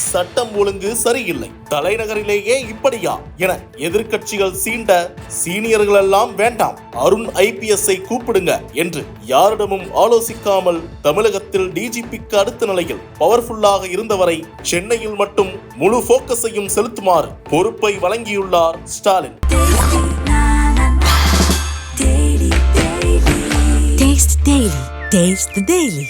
சட்டம் ஒழுங்கு சரியில்லை. தலைநகரிலேயே இப்படியா என எதிர்க்கட்சிகள் சீண்ட சீனியர்கள் எல்லாம் வேண்டாம். அருண் ஐபிஎஸ்ஐ கூப்பிடுங்க என்று யாரிடமும் ஆலோசிக்காமல் தமிழகத்தில் டிஜிபிக்கு அடுத்த நிலையில் பவர்ஃபுல்லாக இருந்தவரை சென்னையில் மட்டும் முழு போக்கஸையும் செலுத்துமாறு பொறுப்பை வழங்கியுள்ளார் ஸ்டாலின். Taste the Daily.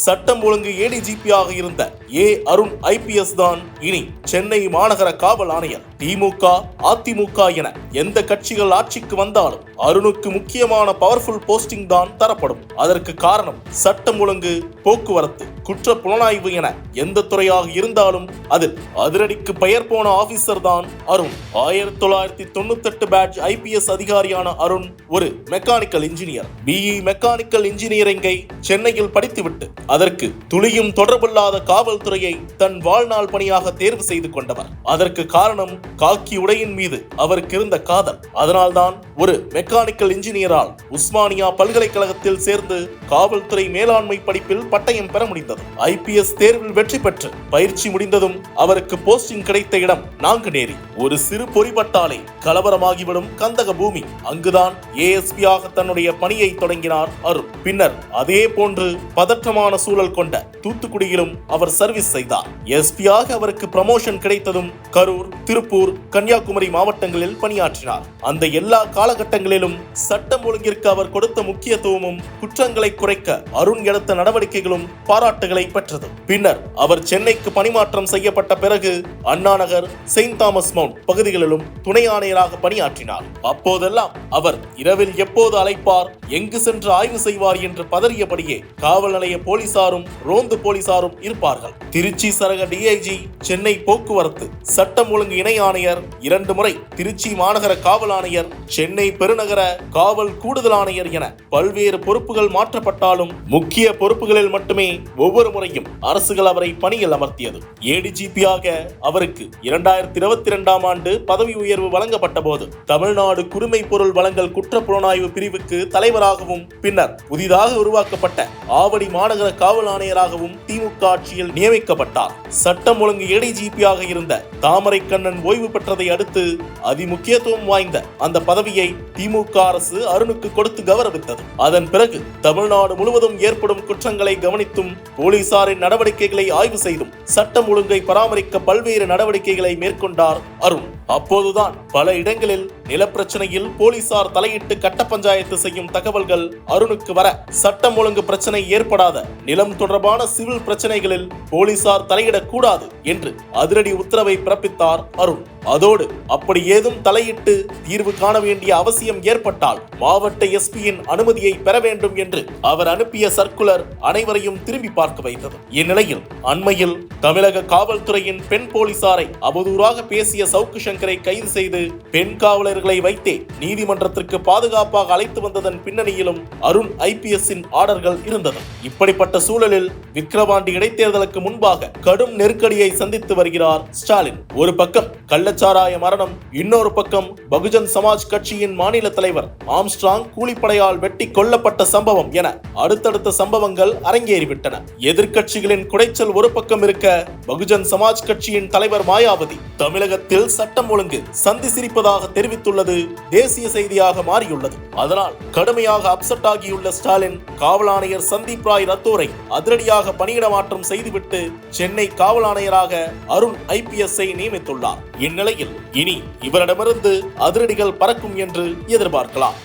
சட்டம் ஒழுங்கு ஏடிஜிபியாக இருந்த ஏ அருண் ஐபிஎஸ் தான் இனி சென்னை மாநகர காவல் ஆணையர். திமுக அதிமுக என எந்த கட்சிகள் ஆட்சிக்கு வந்தாலும் அருணுக்கு முக்கியமான பவர்ஃபுல் போஸ்டிங் தான் தரப்படும். அதற்கு காரணம் சட்டம் ஒழுங்கு போக்குவரத்து குற்ற புலனாய்வு என எந்த துறையாக இருந்தாலும் அதில் அதிரடிக்கு பெயர் போன ஆபீசர் தான் அருண். ஆயிரத்தி தொள்ளாயிரத்தி தொண்ணூத்தி எட்டு பேட்ச் ஐபிஎஸ் அதிகாரியான அருண் ஒரு மெக்கானிக்கல் இன்ஜினியர் பிஇ மெக்கானிக்கல் இன்ஜினியரிங்கை சென்னையில் படித்துவிட்டு அதற்கு துளியும் தொடர்பில்லாத காவல்துறையை தன் வாழ்நாள் பணியாக தேர்வு செய்து கொண்டவர். அதற்கு காரணம் காக்கி உடையின் மீது அவருக்கு இருந்த காதல். அதனால்தான் ஒரு மெக்கானிக்கல் இன்ஜினியரால் உஸ்மானியா பல்கலைக்கழகத்தில் சேர்ந்து காவல்துறை மேலாண்மை படிப்பில் பட்டயம் பெற முடிந்தது. ஐபிஎஸ் தேர்வில் வெற்றி பெற்று பயிற்சி முடிந்ததும் அவருக்கு போஸ்டிங் கிடைத்த இடம் நாங்குநேரி. ஒரு சிறு பொறிபட்டாலே கலவரமாகிவிடும் கந்தக பூமி. அங்குதான் ஏஎஸ்பியாக தன்னுடைய பணியை தொடங்கினார் அருண். பின்னர் அதே போன்று பதற்றமான சூழல் கொண்ட தூத்துக்குடியிலும் அவர் சர்வீஸ் செய்தார். எஸ்பியாக அவருக்கு ப்ரமோஷன் கிடைத்ததும் கரூர் திருப்பூர் கன்னியாகுமரி மாவட்டங்களில் பணியாற்றினார். அந்த எல்லா காலகட்டங்களிலும் சட்டம் ஒழுங்கிற்கு அவர் கொடுத்த முக்கியத்துவமும் குற்றங்களை குறைக்க அருண் எடுத்த நடவடிக்கைகளும் பாராட்டுகளை பெற்றது. பின்னர் அவர் சென்னைக்கு பணிமாற்றம் செய்யப்பட்ட பிறகு அண்ணாநகர் செயின்ட் தாமஸ் மவுண்ட் பகுதிகளிலும் துணை ஆணையராக பணியாற்றினார். அப்போதெல்லாம் அவர் இரவில் எப்போது அழைப்பார் எங்கு சென்று ஆய்வு செய்வார் என்று பதறியபடியே காவல் நிலைய போலீசாரும் ரோந்து போலீசாரும் இருப்பார்கள். திருச்சி சரக டிஐஜி சென்னை போக்குவரத்து சட்டம் ஒழுங்கு இணை ஆணையர் இரண்டு முறை திருச்சி மாநகர காவல் ஆணையர் சென்னை பெருநகர காவல் கூடுதல் ஆணையர் என பல்வேறு பொறுப்புகள் மாற்றப்பட்டாலும் முக்கிய பொறுப்புகளில் மட்டுமே ஒவ்வொரு முறையும் அரசுகள் அவரை பணியில் அமர்த்தியது. ஏடிஜிபியாக அவருக்கு இரண்டாயிரத்தி இருபத்தி இரண்டாம் ஆண்டு பதவி உயர்வு வழங்கப்பட்ட போது தமிழ்நாடு குடிமை பொருள் வழங்கல் குற்ற புலனாய்வு பிரிவுக்கு தலைவராகவும் பின்னர் புதிதாக உருவாக்கப்பட்ட ஆவடி மாநகர காவல் ஆணையராகவும் திமுக ஆட்சியில் நியமிக்கப்பட்டார். சட்டம் ஒழுங்கு ஏடிஜிபியாக இருந்த தாமரை கண்ணன் ஓய்வு பெற்றதை அடுத்து அதிமுக்கியத்துவம் வாய்ந்த அந்த பதவியை திமுக அரசு அருணுக்கு கொடுத்து கௌரவித்தது. அதன் பிறகு தமிழ்நாடு முழுவதும் ஏற்படும் குற்றங்களை கவனித்தும் போலீசாரின் நடவடிக்கைகளை ஆய்வு செய்தும் சட்டம் ஒழுங்கை பராமரிக்க பல்வேறு நடவடிக்கைகளை மேற்கொண்டார் அருண். அப்போதுதான் பல இடங்களில் நிலப்பிரச்சனையில் போலீசார் தலையிட்டு கட்ட பஞ்சாயத்து செய்யும் தகவல்கள் அருணுக்கு வர சட்டம் ஒழுங்கு பிரச்சனை ஏற்படாத நிலம் தொடர்பான சிவில் பிரச்சனைகளில் போலீசார் தலையிடக்கூடாது என்று அதிரடி உத்தரவை பிறப்பித்தார் அருண். அதோடு அப்படி ஏதும் தலையிட்டு தீர்வு காண வேண்டிய அவசியம் ஏற்பட்டால் மாவட்ட எஸ்பியின் அனுமதியை பெற வேண்டும் என்று அவர் அனுப்பிய சர்க்குலர் அனைவரையும் திரும்பி பார்க்க வைத்தது. இந்நிலையில் அண்மையில் தமிழக காவல்துறையின் பெண் போலீசாரை அவதூறாக பேசிய சவுக்கு சங்கரை கைது செய்து பெண் காவலர்களை வைத்தே நீதிமன்றத்திற்கு பாதுகாப்பாக அழைத்து வந்ததன் பின்னணியிலும் அருண் ஐபிஎஸ்ஸின் ஆர்டர்கள் இருந்தது. இப்படிப்பட்ட சூழலில் விக்கிரவாண்டி இடைத்தேர்தலுக்கு முன்பாக கடும் நெருக்கடியை சந்தித்து வருகிறார் ஸ்டாலின். ஒரு பக்கம் கள்ள கள்ளச்சாராய மரணம். இன்னொரு பக்கம் பகுஜன் சமாஜ் கட்சியின் மாநில தலைவர் ஆம்ஸ்ட்ராங் கூலிப்படையால் வெட்டி கொல்லப்பட்ட சம்பவம் என அடுத்தடுத்த சம்பவங்கள் அரங்கேறிவிட்டன. எதிர்கட்சிகளின் குடைச்சல் ஒரு பக்கம் இருக்க பகுஜன் சமாஜ் கட்சியின் தலைவர் மாயாவதி தமிழகத்தில் சட்டம் ஒழுங்கு சந்தி சிரிப்பதாக தெரிவித்துள்ளது தேசிய செய்தியாக மாறியுள்ளது. அதனால் கடுமையாக அப்செட் ஆகியுள்ள ஸ்டாலின் காவலாணையர் சந்தீப் ராய் ரத்தோரை அதிரடியாக பணியிட மாற்றம் செய்துவிட்டு சென்னை காவலையராக அருண் ஐ அருண் ஐபிஎஸ் ஐ நியமித்துள்ளார். நிலையில் இனி இவரிடமிருந்து அதிரடிகள் பறக்கும் என்று எதிர்பார்க்கலாம்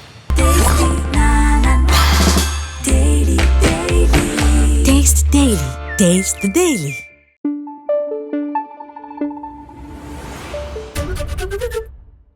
Taste Daily.